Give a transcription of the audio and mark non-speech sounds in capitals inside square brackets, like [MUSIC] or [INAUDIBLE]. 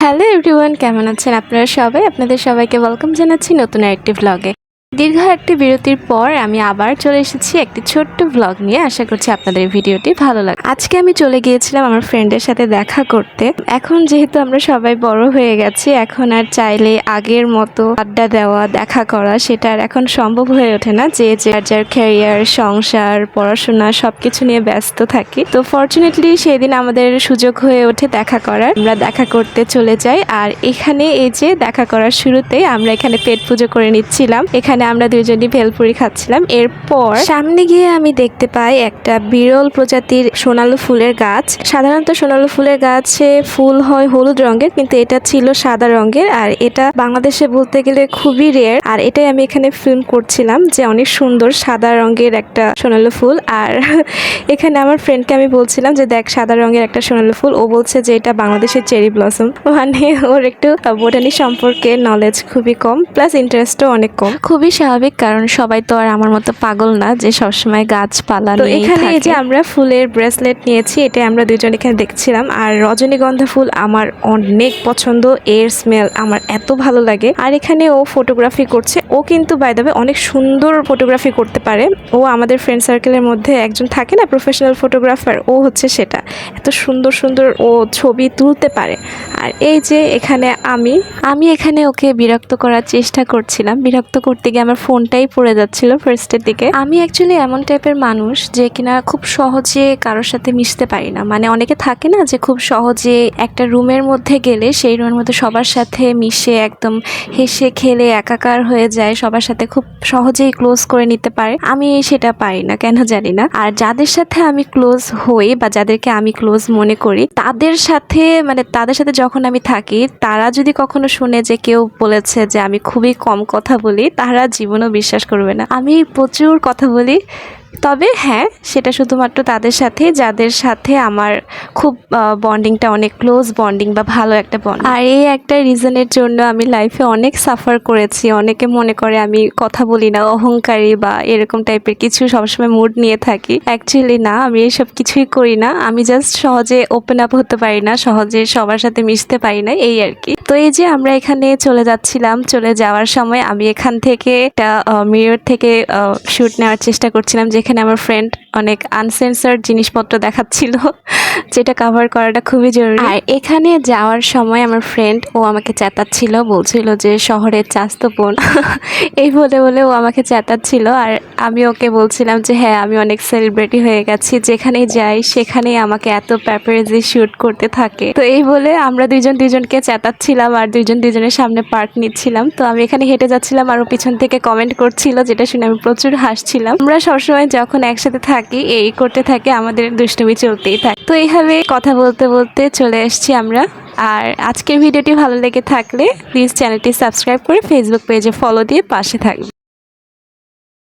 Hello everyone কেমন আছেন আপনারা সবাই? আপনাদের সবাইকে ওয়েলকাম জানাচ্ছি নতুন আরেকটি ভ্লগে দীর্ঘ একটি বিরতির পর আমি আবার চলে এসেছি একটি ছোট্ট ভ্লগ নিয়ে। আশা করছি আপনাদের ভিডিওটি ভালো লাগে আজকে আমি চলে গিয়েছিলাম আমার ফ্রেন্ডের সাথে দেখা করতে। এখন যেহেতু আমরা সবাই বড় হয়ে গেছি, এখন আর চাইলে আগের মতো আড্ডা দেওয়া, দেখা করা সেটা আর এখন সম্ভব হয়ে ওঠে না। যে যার যার ক্যারিয়ার সংসার, পড়াশোনা সবকিছু নিয়ে ব্যস্ত থাকি। তো ফর্চুনেটলি সেদিন আমাদের সুযোগ হয়ে ওঠে দেখা করার। আমরা দেখা করতে চলে যাই। আর এখানে এই যে দেখা করার শুরুতেই আমরা এখানে পেট পুজো করে নিচ্ছিলাম। এখানে আমরা দুজনই ভেলপুরি খাচ্ছিলাম। এরপর সামনে গিয়ে আমি দেখতে পাই একটা বিরল প্রজাতির সোনালু ফুলের গাছ। সাধারণত সোনালু ফুলের গাছে ফুল হয় হলুদ রঙের, কিন্তু এটা ছিল সাদা রঙের। আর এটা বাংলাদেশে বলতে গেলে খুবই রেয়ার আর এটাই আমি এখানে ফিল্ম করছিলাম যে অনেক সুন্দর সাদা রঙের একটা সোনালু ফুল। আর [LAUGHS] এখানে আমার ফ্রেন্ডকে আমি বলছিলাম যে, দেখ, সাদা রঙের একটা সোনালু ফুল। ও বলছে যে, এটা বাংলাদেশের চেরি ব্লসম মানে ওর একটু বোটানি সম্পর্কে নলেজ খুবই কম প্লাস ইন্টারেস্টও অনেক কম। খুবই স্বাভাবিক কারণ সবাই তো আর আমার মতো পাগল না যে সবসময় গাছপালা তো এখানে এই যে আমরা ফুলের ব্রেসলেট নিয়েছি এটা আমরা দুজন এখানে দেখছিলাম। আর রজনীগন্ধা ফুল আমার অনেক পছন্দ এর স্মেল আমার এত ভালো লাগে। আর এখানে ও ফটোগ্রাফি করছে। ও কিন্তু বাই দ্য অনেক সুন্দর ফটোগ্রাফি করতে পারে। ও আমাদের ফ্রেন্ড সার্কেলের মধ্যে একজন থাকে না প্রফেশনাল ফটোগ্রাফার ও হচ্ছে সেটা। এত সুন্দর সুন্দর ও ছবি তুলতে পারে। আর এই যে এখানে আমি আমি এখানে ওকে বিরক্ত করার চেষ্টা করছিলাম। বিরক্ত করতে গিয়ে আমার ফোনটাই পড়ে যাচ্ছিল ফার্স্টের দিকে। আমি অ্যাকচুয়ালি এমন টাইপের মানুষ যে কিনা খুব সহজে কারোর সাথে মিশতে পারি না। মানে অনেকে থাকে না যে খুব সহজে একটা রুমের মধ্যে গেলে সেই রুমের মধ্যে সবার সাথে মিশে একদম হেসে খেলে একাকার হয়ে যায়, সবার সাথে খুব সহজেই ক্লোজ করে নিতে পারে। আমি সেটা পারি না, কেন জানি না। আর যাদের সাথে আমি ক্লোজ হই বা যাদেরকে আমি ক্লোজ মনে করি, তাদের সাথে মানে তাদের সাথে যখন আমি থাকি, তারা যদি কখনো শুনে যে কেউ বলেছে যে আমি খুবই কম কথা বলি, তারা জীবনও বিশ্বাস করবে না। আমি প্রচুর কথা বলি। তবে হ্যাঁ সেটা শুধুমাত্র তাদের সাথে যাদের সাথে আমার খুব বন্ডিংটা অনেক ক্লোজ বন্ডিং বা ভালো একটা বন্ড আর এই একটা রিজনের জন্য আমি লাইফে অনেক সাফার করেছি। অনেকে মনে করে আমি কথা বলি না, অহংকারী বা এরকম টাইপের কিছু সবসময় মুড নিয়ে থাকি। অ্যাকচুয়ালি না, আমি এসব কিছুই করি না। আমি জাস্ট সহজে ওপেন আপ হতে পারি না, সহজে সবার সাথে মিশতে পারি না, এই আর কি। তো এই যে আমরা এখানে চলে যাচ্ছিলাম, চলে যাওয়ার সময় আমি এখান থেকে একটা মিরর থেকে শুট নেওয়ার চেষ্টা করছিলাম যেখানে আমার ফ্রেন্ড অনেক আনসেন্সার জিনিসপত্র দেখাচ্ছিল, যেটা কভার করাটা খুবই জরুরি। আর এখানে যাওয়ার সময় আমার ফ্রেন্ড ও আমাকে চেতাচ্ছিল, বলছিল যে শহরের চাস্তো বোন। এই বলে বলে ও আমাকে চেতাচ্ছিল, আর আমি ওকে বলছিলাম যে হ্যাঁ আমি অনেক সেলিব্রিটি হয়ে গেছি, যেখানেই যাই, সেখানেই আমাকে এত প্যাপারেজি শ্যুট করতে থাকে। তো এই বলে আমরা দুজন দুজনকে চেতাচ্ছিলাম, আর দুইজন দুজনের সামনে পার্ট নিচ্ছিলাম। তো আমি এখানে হেঁটে যাচ্ছিলাম আর ও পিছন থেকে কমেন্ট করছিল, যেটা শুনে আমি প্রচুর হাসছিলাম। আমরা সবসময় যখন একসাথে থাকি, এই করতে থাকে, আমাদের দুষ্টুমি চলতেই থাকে। তো এইভাবে কথা বলতে বলতে চলে এসছি আমরা। আর আজকের ভিডিওটি ভালো লেগে থাকলে প্লিজ চ্যানেলটি সাবস্ক্রাইব করে ফেসবুক পেজে ফলো দিয়ে পাশে থাকবে